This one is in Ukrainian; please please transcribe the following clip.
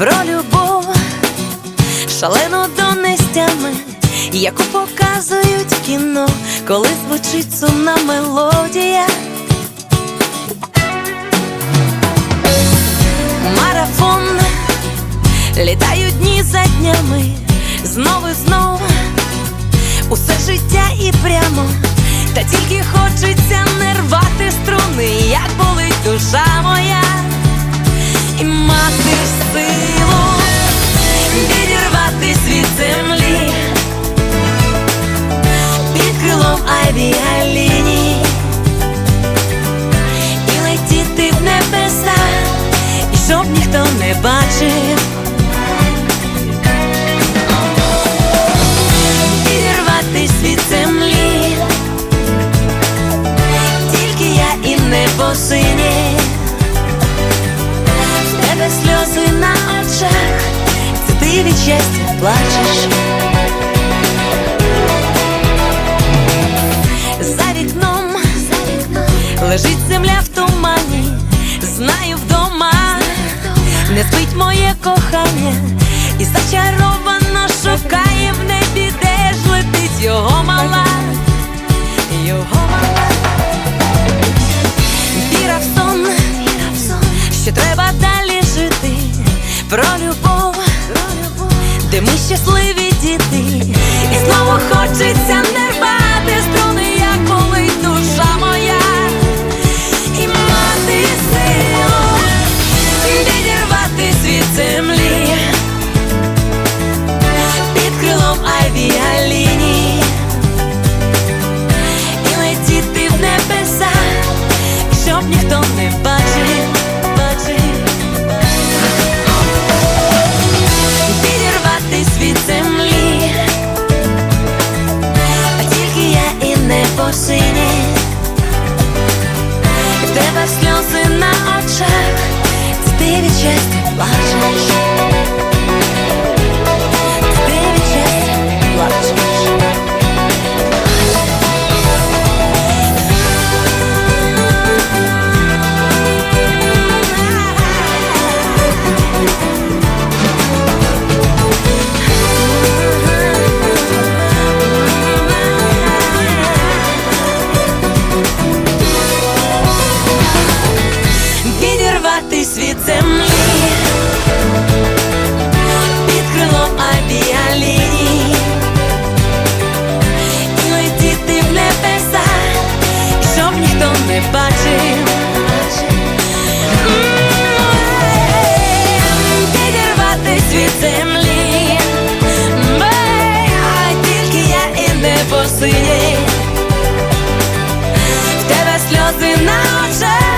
про любов, шалено до нестями, яку показують в кіно, коли звучить сумна мелодія. Марафон літають дні за днями, знову і знов усе життя і прямо, та тільки хочуть. Щоб ніхто не бачив. Відірватись від землі, тільки я і небо синє, в тебе сльози на очах, це ти від щастя плачеш. Кохання, і зачаровано шукає в небі, де ж летить його мала, його мала, віра в сон, що треба далі жити, про любов, де ми щасливі діти, і знову хочеться не і небо синє, і в тебе сльози на очах, ти від плачеш. Небо синє, в тебе сльози на очах.